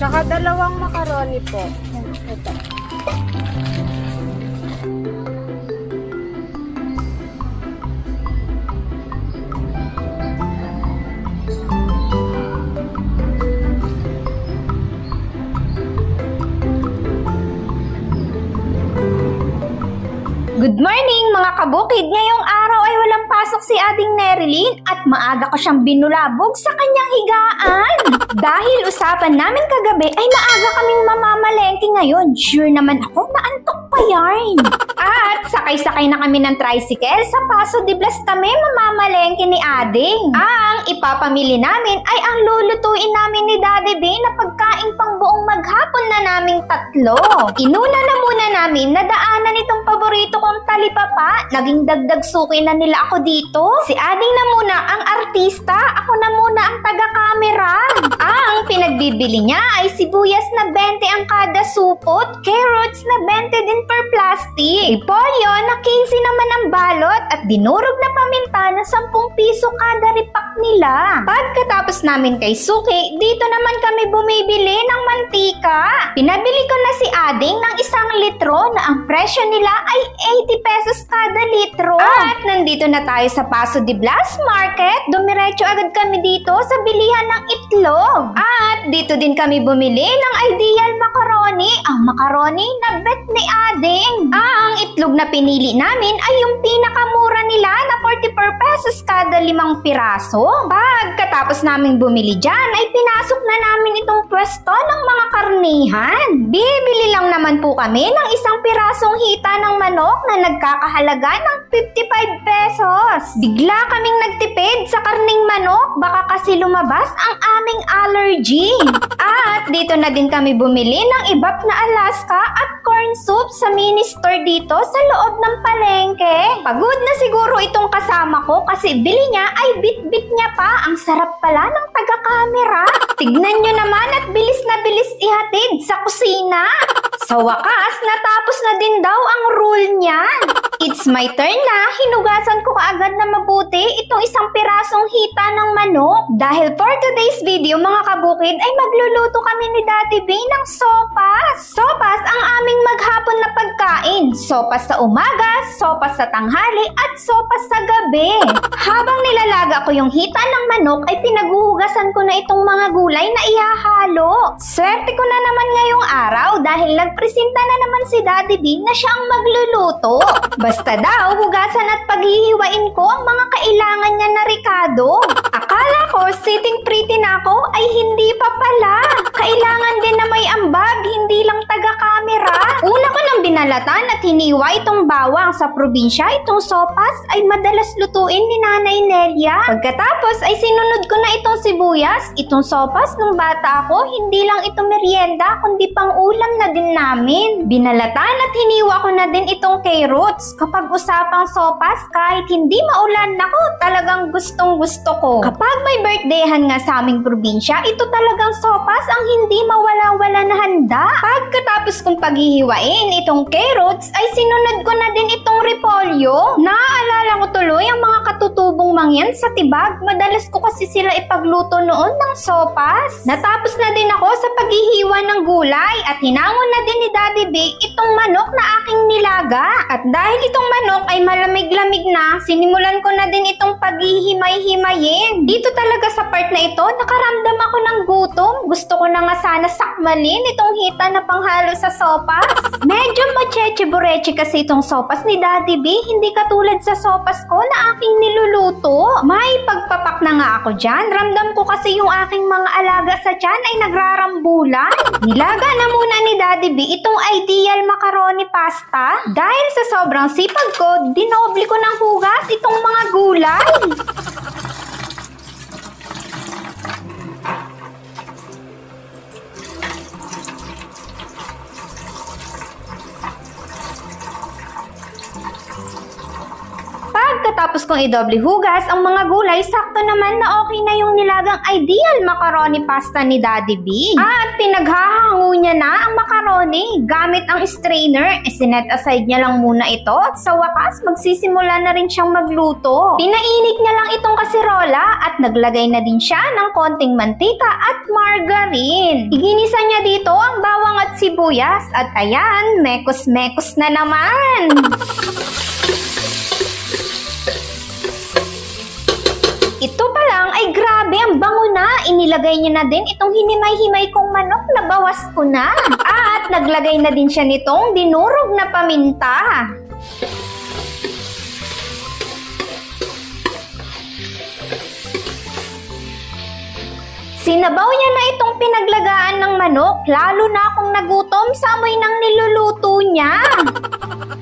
Tsaka dalawang macaroni po. Ito. Good morning mga kabukid! Ngayong araw walang pasok si Ading Nerilyn at maaga ko siyang binulabog sa kanyang higaan. Dahil usapan namin kagabi ay maaga kaming mamamalengke ngayon. Sure naman ako naantok pa yarn. At sakay-sakay na kami ng tricycle sa Paso de Blas kami mamamalengke ni Ading. Ang ipapamili namin ay ang lulutuin namin ni Daddy B na pagkain pang buong maghapon na naming tatlo. Inuna na muna namin na daanan itong paborito kong talipapa. Naging dagdag suki na nila ako dito. Si Ading na muna ang artista, ako na muna ang taga-camera. Ang pinagbibili niya ay sibuyas na 20 ang kada supot, carrots na 20 din per plastic, repolyo na 15 naman ang balot at dinurog na paminta na 10 piso kada ripak nila. Pagkatapos namin kay Suki, dito naman kami bumibili ng mantika. Pinabili ko na si Ading ng isang litro na ang presyo nila ay 80 pesos kada litro. At nandito na tayo sa Paso de Blas Market. Dumiretso agad kami dito sa bilihan ng itlog. At dito din kami bumili ng Ideal Macaroni, ang macaroni na bet ni Ading. Ang itlog na pinili namin ay yung pinakamura limang piraso. Pagkatapos naming bumili dyan, ay pinasok na namin itong pwesto ng mga karnihan. Bibili lang naman po kami ng isang pirasong hita ng manok na nagkakahalaga ng 55 pesos. Bigla kaming nagtipid sa karning manok, baka kasi lumabas ang aming allergy. At dito na din kami bumili ng ibap na Alaska at corn soup sa mini store dito sa loob ng palengke. Pagod na siguro itong kasama ko kasi bili niya ay bit-bit niya pa. Ang sarap pala ng taga-camera. Tignan nyo naman at bilis na bilis ihatid sa kusina. Sa wakas, natapos na din daw ang rule niyan. It's my turn na. Hinugasan ko kaagad na mabuti itong isang pirasong hita ng manok. Dahil for today's video, mga kabukid, ay magluluto kami ni Daddy B ng sopas. Sopas ang aming maghapon na pagkain. Sopas sa umaga, sopas sa tanghali, at sopas sa gabi. Habang nilalaga ko yung hita ng manok, ay pinaguhugasan ko na itong mga gulay na ihahalo. Swerte ko na naman ngayong araw dahil nagpresenta na naman si Daddy B na siya ang magluluto. Basta daw, hugasan at paghihiwain ko ang mga kailangan niya na Ricardo. Akala ko, sitting pretty na ako, ay hindi pa pala. Kailangan din na may ambag, hindi lang taga-camera. Una ko nang binalatan at hiniwa itong bawang sa probinsya, itong sopas ay madalas lutuin ni Nanay Nelia. Pagkatapos ay sinunod ko na itong sibuyas, itong sopas nung bata ako, hindi lang ito merienda, kundi pang ulam na din namin. Binalatan at hiniwa ko na din itong carrots. Kapag usapang sopas, kahit hindi maulan, nako, talagang gustong gusto ko. Kapag may birthdayhan nga sa aming probinsya, ito talagang sopas ang hindi mawala-wala na handa. Pagkatapos kong paghihiwain itong carrots, ay sinunod ko na din itong repolyo. Naaalala ko tuloy ang mga katutubong mangyan sa tibag. Madalas ko kasi sila ipagluto noon ng sopas. Natapos na din ako sa paghihiwa ng gulay at hinangon na din ni Daddy B itong manok na aking nilaga. At dahil itong manok ay malamig-lamig na, sinimulan ko na din itong paghihimay-himayin. Dito talaga sa part na ito, nakaramdam ako ng gutom. Gusto ko na nga sana sakmalin itong hita na panghalo sa sopas. Medyo macheche-bureche kasi itong sopas ni Daddy B, hindi katulad sa sopas ko na aking niluluto. May pagpapak na nga ako dyan. Ramdam ko kasi yung aking mga alaga sa tiyan ay nagrarambulan. Nilaga na muna ni Daddy B itong ideal macaroni pasta. Dahil sa sobrang sipag ko, dinoble ko ng hugas itong mga gulay. Pagkatapos kong idoble hugas ang mga gulay, sakto naman na okay na yung nilagang ideal macaroni pasta ni Daddy B. At pinaghahango niya na ang macaroni gamit ang strainer. E sinet aside niya lang muna ito at sa wakas magsisimula na rin siyang magluto. Pinainit niya lang itong kasirola at naglagay na din siya ng konting mantika at margarine. Iginisa niya sibuyas. At ayan, mekos-mekos na naman. Ito pa lang ay grabe, ang bango na. Inilagay niya na din itong hinimay-himay kong manok na bawas ko na. At naglagay na din siya nitong dinurog na paminta. Sinabaw niya na itong pinaglagaan ng manok, lalo na akong nagutom sa amoy ng niluluto niya.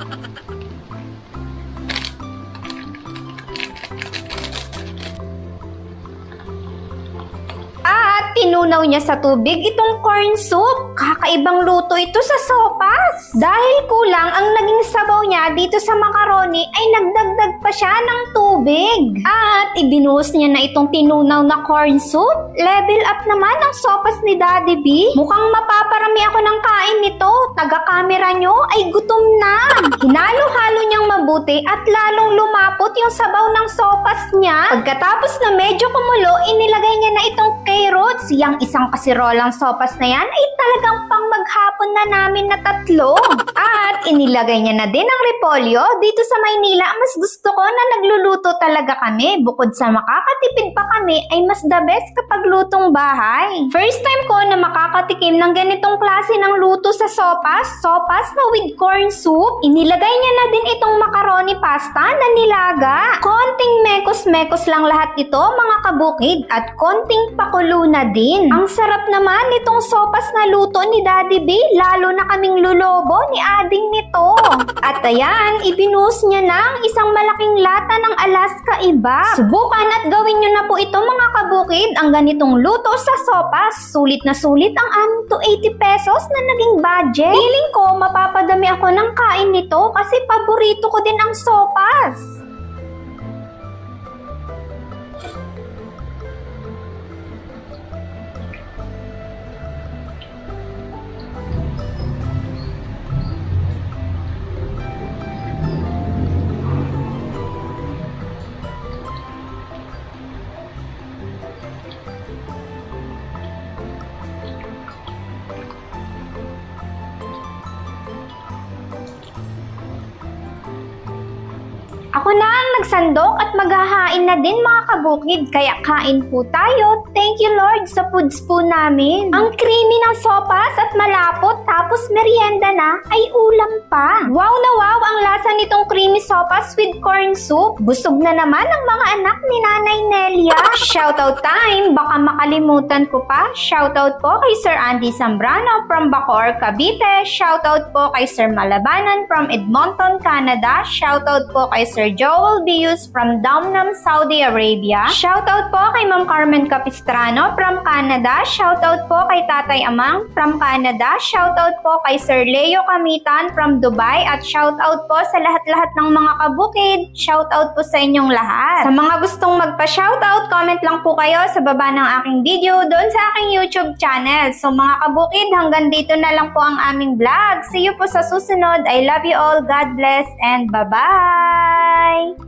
tinunaw niya sa tubig itong corn soup. Kakaibang luto ito sa sopas. Dahil kulang ang naging sabaw niya dito sa macaroni ay nagdagdag pa siya ng tubig. At ibinuhos niya na itong tinunaw na corn soup. Level up naman ang sopas ni Daddy B. Mukhang mapaparami ako ng kain nito. Taga-camera nyo ay gutom na. Hinalo-halo niyang mabuti at lalong lumapot yung sabaw ng sopas niya. Pagkatapos na medyo kumulo, inilagay niya na itong carrots. Yang isang kasirolang sopas na yan ay talagang pang maghapon na namin na tatlo. At inilagay niya na din ang repolyo. Dito sa Maynila, mas gusto ko na nagluluto talaga kami. Bukod sa makakatipid pa kami, ay mas the best kapag lutong bahay. First time ko na makakatikim ng ganitong klase ng luto sa sopas. Sopas na with corn soup. Inilagay niya na din itong macaroni pasta na nilaga. Konting mekos-mekos lang lahat ito mga kabukid at konting pakulo na din. Ang sarap naman nitong sopas na luto ni Daddy B, lalo na kaming lulobo ni Ading nito. At ayan, ibinuhos niya na ang isang malaking lata ng Alaska iba. Subukan at gawin niyo na po ito mga kabukid, ang ganitong luto sa sopas. Sulit na sulit ang aming 280 pesos na naging budget. Feeling ko mapapadami ako ng kain nito kasi paborito ko din ang sopas. Ako na ang nagsandok at maghahain na din mga kabukid, kaya kain po tayo. Thank you Lord sa foods po namin. Ang creamy ng sopas at malapot tapos merienda na ay ulam pa. Wow na wow ang lasa nitong creamy sopas with corn soup. Busog na naman ang mga anak ni Nanay Nelia. Shoutout time, baka makalimutan ko pa. Shoutout po kay Sir Andy Zambrano from Bacoor, Cavite. Shoutout po kay Sir Malabanan from Edmonton, Canada. Shoutout po kay Sir Joel Bius from Damnam, Saudi Arabia. Shoutout po kay Ma'am Carmen Capistrano from Canada. Shoutout po kay Tatay Amang from Canada. Shoutout po kay Sir Leo Kamitan from Dubai. At shoutout po sa lahat-lahat ng mga kabukid. Shoutout po sa inyong lahat. Sa mga gustong magpa-shoutout, comment lang po kayo sa baba ng aking video doon sa aking YouTube channel. So mga kabukid, hanggang dito na lang po ang aming vlog. See you po sa susunod. I love you all. God bless and bye-bye! Bye.